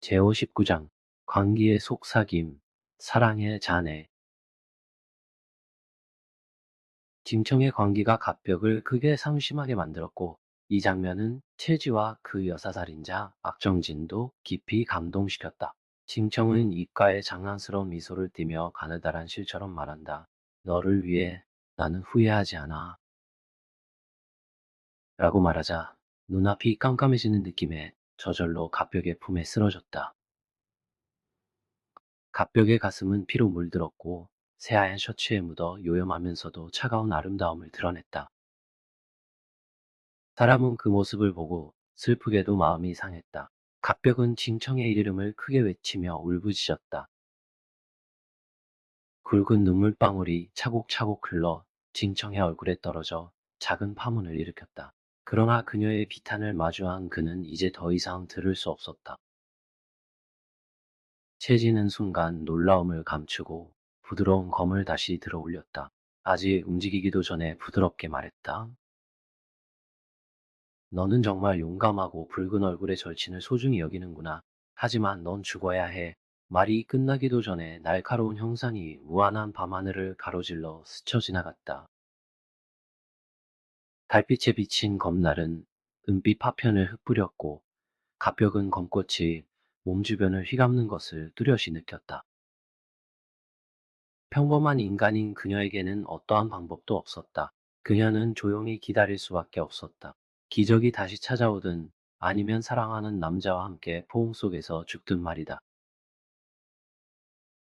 제59장 광기의 속삭임 사랑의 잔해 진청의 광기가 갑벽을 크게 상심하게 만들었고 이 장면은 채지와 그 여사살인자 악정진도 깊이 감동시켰다. 징청은 입가에 장난스러운 미소를 띠며 가느다란 실처럼 말한다. 너를 위해 나는 후회하지 않아. 라고 말하자 눈앞이 깜깜해지는 느낌에 저절로 갑벽의 품에 쓰러졌다. 갑벽의 가슴은 피로 물들었고 새하얀 셔츠에 묻어 요염하면서도 차가운 아름다움을 드러냈다. 사람은 그 모습을 보고 슬프게도 마음이 상했다. 갑벽은 징청의 이름을 크게 외치며 울부짖었다. 굵은 눈물방울이 차곡차곡 흘러 징청의 얼굴에 떨어져 작은 파문을 일으켰다. 그러나 그녀의 비탄을 마주한 그는 이제 더 이상 들을 수 없었다. 채지는 순간 놀라움을 감추고 부드러운 검을 다시 들어 올렸다. 아직 움직이기도 전에 부드럽게 말했다. 너는 정말 용감하고 붉은 얼굴의 절친을 소중히 여기는구나. 하지만 넌 죽어야 해. 말이 끝나기도 전에 날카로운 형상이 무한한 밤하늘을 가로질러 스쳐 지나갔다. 달빛에 비친 검날은 은빛 파편을 흩뿌렸고 갑벽은 검꽃이 몸 주변을 휘감는 것을 뚜렷이 느꼈다. 평범한 인간인 그녀에게는 어떠한 방법도 없었다. 그녀는 조용히 기다릴 수밖에 없었다. 기적이 다시 찾아오든 아니면 사랑하는 남자와 함께 포옹 속에서 죽든 말이다.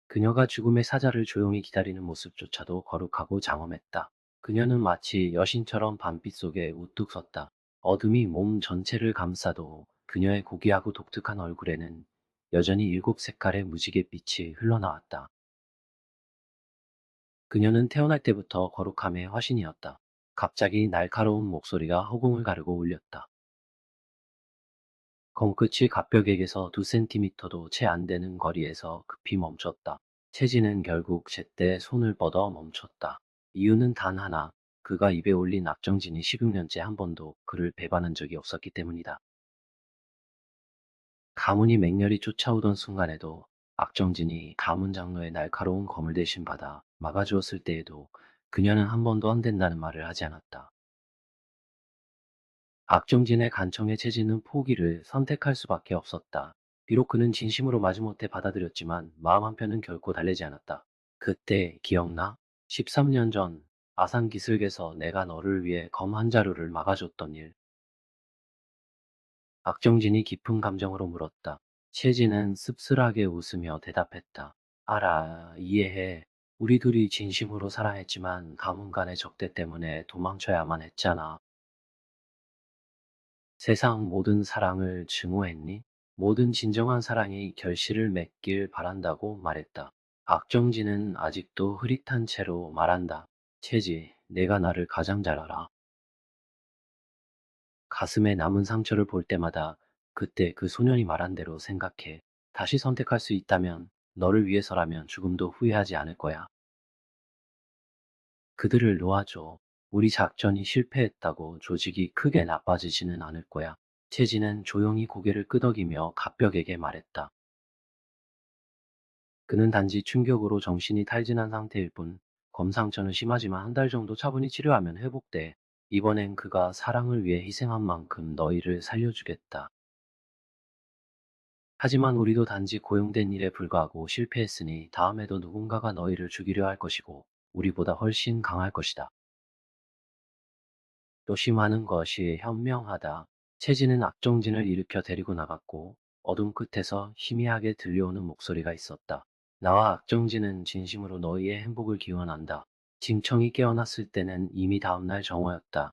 그녀가 죽음의 사자를 조용히 기다리는 모습조차도 거룩하고 장엄했다. 그녀는 마치 여신처럼 밤빛 속에 우뚝 섰다. 어둠이 몸 전체를 감싸도 그녀의 고귀하고 독특한 얼굴에는 여전히 일곱 색깔의 무지개 빛이 흘러나왔다. 그녀는 태어날 때부터 거룩함의 화신이었다. 갑자기 날카로운 목소리가 허공을 가르고 울렸다. 검끝이 갑벽에게서 두 센티미터도 채 안 되는 거리에서 급히 멈췄다. 채지는 결국 제때 손을 뻗어 멈췄다. 이유는 단 하나, 그가 입에 올린 악정진이 16년째 한 번도 그를 배반한 적이 없었기 때문이다. 가문이 맹렬히 쫓아오던 순간에도 악정진이 가문 장로의 날카로운 검을 대신 받아 막아주었을 때에도 그녀는 한 번도 안 된다는 말을 하지 않았다. 악정진의 간청에 채지는 포기를 선택할 수밖에 없었다. 비록 그는 진심으로 마지못해 받아들였지만 마음 한편은 결코 달래지 않았다. 그때 기억나? 13년 전 아산 기슭에서 내가 너를 위해 검 한 자루를 막아줬던 일. 악정진이 깊은 감정으로 물었다. 채지는 씁쓸하게 웃으며 대답했다. 알아, 이해해. 우리 둘이 진심으로 사랑했지만 가문 간의 적대 때문에 도망쳐야만 했잖아. 세상 모든 사랑을 증오했니? 모든 진정한 사랑이 결실을 맺길 바란다고 말했다. 악정진은 아직도 흐릿한 채로 말한다. 채지, 내가 나를 가장 잘 알아. 가슴에 남은 상처를 볼 때마다 그때 그 소년이 말한 대로 생각해. 다시 선택할 수 있다면 너를 위해서라면 죽음도 후회하지 않을 거야. 그들을 놓아줘. 우리 작전이 실패했다고 조직이 크게 나빠지지는 않을 거야. 채지는 조용히 고개를 끄덕이며 갑벽에게 말했다. 그는 단지 충격으로 정신이 탈진한 상태일 뿐 검상처는 심하지만 한 달 정도 차분히 치료하면 회복돼. 이번엔 그가 사랑을 위해 희생한 만큼 너희를 살려주겠다. 하지만 우리도 단지 고용된 일에 불과하고 실패했으니 다음에도 누군가가 너희를 죽이려 할 것이고 우리보다 훨씬 강할 것이다. 조심하는 것이 현명하다. 채지는 악정진을 일으켜 데리고 나갔고 어둠 끝에서 희미하게 들려오는 목소리가 있었다. 나와 악정진은 진심으로 너희의 행복을 기원한다. 징청이 깨어났을 때는 이미 다음날 정오였다.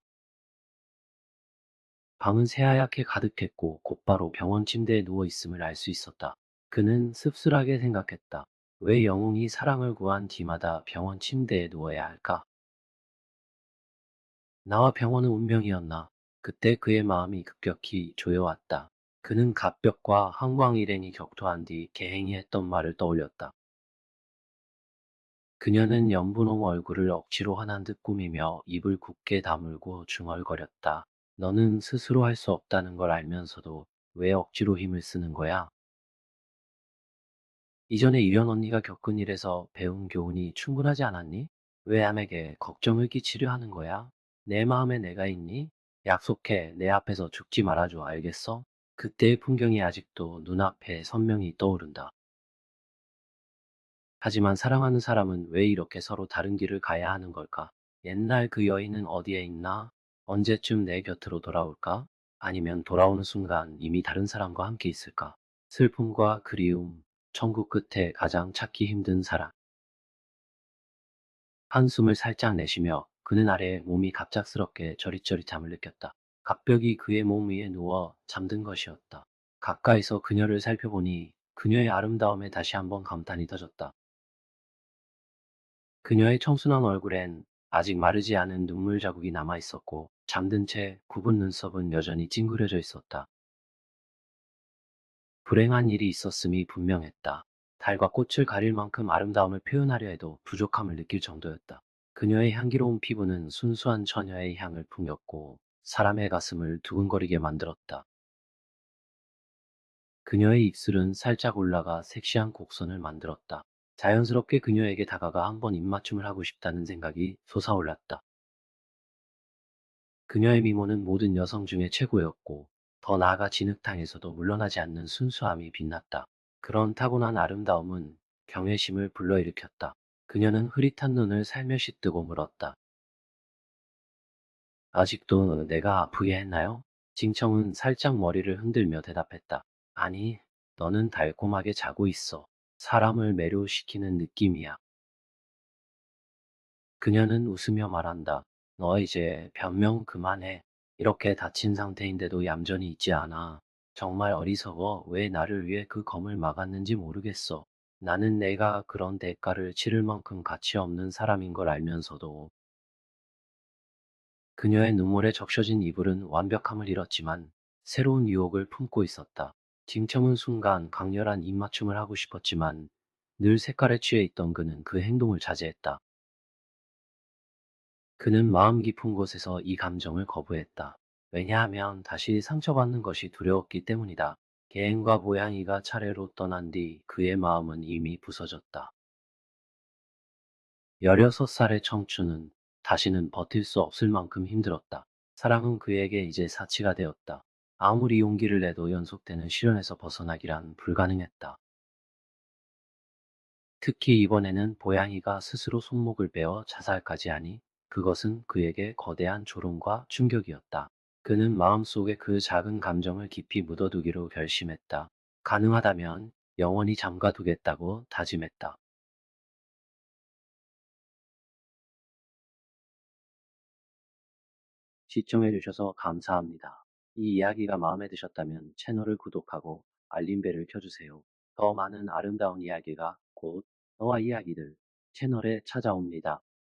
방은 새하얗게 가득했고 곧바로 병원 침대에 누워 있음을 알 수 있었다. 그는 씁쓸하게 생각했다. 왜 영웅이 사랑을 구한 뒤마다 병원 침대에 누워야 할까? 나와 병원은 운명이었나? 그때 그의 마음이 급격히 조여왔다. 그는 갑벽과 항광일행이 격투한 뒤 개행이 했던 말을 떠올렸다. 그녀는 연분홍 얼굴을 억지로 환한 듯 꾸미며 입을 굳게 다물고 중얼거렸다. 너는 스스로 할 수 없다는 걸 알면서도 왜 억지로 힘을 쓰는 거야? 이전에 이련 언니가 겪은 일에서 배운 교훈이 충분하지 않았니? 왜 남에게 걱정을 끼치려 하는 거야? 내 마음에 내가 있니? 약속해. 내 앞에서 죽지 말아줘. 알겠어? 그때의 풍경이 아직도 눈앞에 선명히 떠오른다. 하지만 사랑하는 사람은 왜 이렇게 서로 다른 길을 가야 하는 걸까? 옛날 그 여인은 어디에 있나? 언제쯤 내 곁으로 돌아올까? 아니면 돌아오는 순간 이미 다른 사람과 함께 있을까? 슬픔과 그리움, 천국 끝에 가장 찾기 힘든 사랑. 한숨을 살짝 내쉬며 그는 아래에 몸이 갑작스럽게 저릿저릿함을 느꼈다. 갑벽이 그의 몸 위에 누워 잠든 것이었다. 가까이서 그녀를 살펴보니 그녀의 아름다움에 다시 한번 감탄이 터졌다. 그녀의 청순한 얼굴엔 아직 마르지 않은 눈물 자국이 남아 있었고 잠든 채 굽은 눈썹은 여전히 찡그려져 있었다. 불행한 일이 있었음이 분명했다. 달과 꽃을 가릴 만큼 아름다움을 표현하려 해도 부족함을 느낄 정도였다. 그녀의 향기로운 피부는 순수한 처녀의 향을 풍겼고 사람의 가슴을 두근거리게 만들었다. 그녀의 입술은 살짝 올라가 섹시한 곡선을 만들었다. 자연스럽게 그녀에게 다가가 한 번 입맞춤을 하고 싶다는 생각이 솟아올랐다. 그녀의 미모는 모든 여성 중에 최고였고 더 나아가 진흙탕에서도 물러나지 않는 순수함이 빛났다. 그런 타고난 아름다움은 경외심을 불러일으켰다. 그녀는 흐릿한 눈을 살며시 뜨고 물었다. 아직도 내가 아프게 했나요? 징청은 살짝 머리를 흔들며 대답했다. 아니, 너는 달콤하게 자고 있어. 사람을 매료시키는 느낌이야. 그녀는 웃으며 말한다. 너 이제 변명 그만해. 이렇게 다친 상태인데도 얌전히 있지 않아. 정말 어리석어. 왜 나를 위해 그 검을 막았는지 모르겠어. 나는 내가 그런 대가를 치를 만큼 가치 없는 사람인 걸 알면서도 그녀의 눈물에 적셔진 이불은 완벽함을 잃었지만 새로운 유혹을 품고 있었다. 징청은 순간 강렬한 입맞춤을 하고 싶었지만 늘 색깔에 취해 있던 그는 그 행동을 자제했다. 그는 마음 깊은 곳에서 이 감정을 거부했다. 왜냐하면 다시 상처받는 것이 두려웠기 때문이다. 개행과 모양이가 차례로 떠난 뒤 그의 마음은 이미 부서졌다. 16살의 청춘은 다시는 버틸 수 없을 만큼 힘들었다. 사랑은 그에게 이제 사치가 되었다. 아무리 용기를 내도 연속되는 시련에서 벗어나기란 불가능했다. 특히 이번에는 보양이가 스스로 손목을 베어 자살까지 하니 그것은 그에게 거대한 조롱과 충격이었다. 그는 마음속에 그 작은 감정을 깊이 묻어두기로 결심했다. 가능하다면 영원히 잠가두겠다고 다짐했다. 시청해주셔서 감사합니다. 이 이야기가 마음에 드셨다면 채널을 구독하고 알림벨을 켜주세요. 더 많은 아름다운 이야기가 곧 너와 이야기들 채널에 찾아옵니다.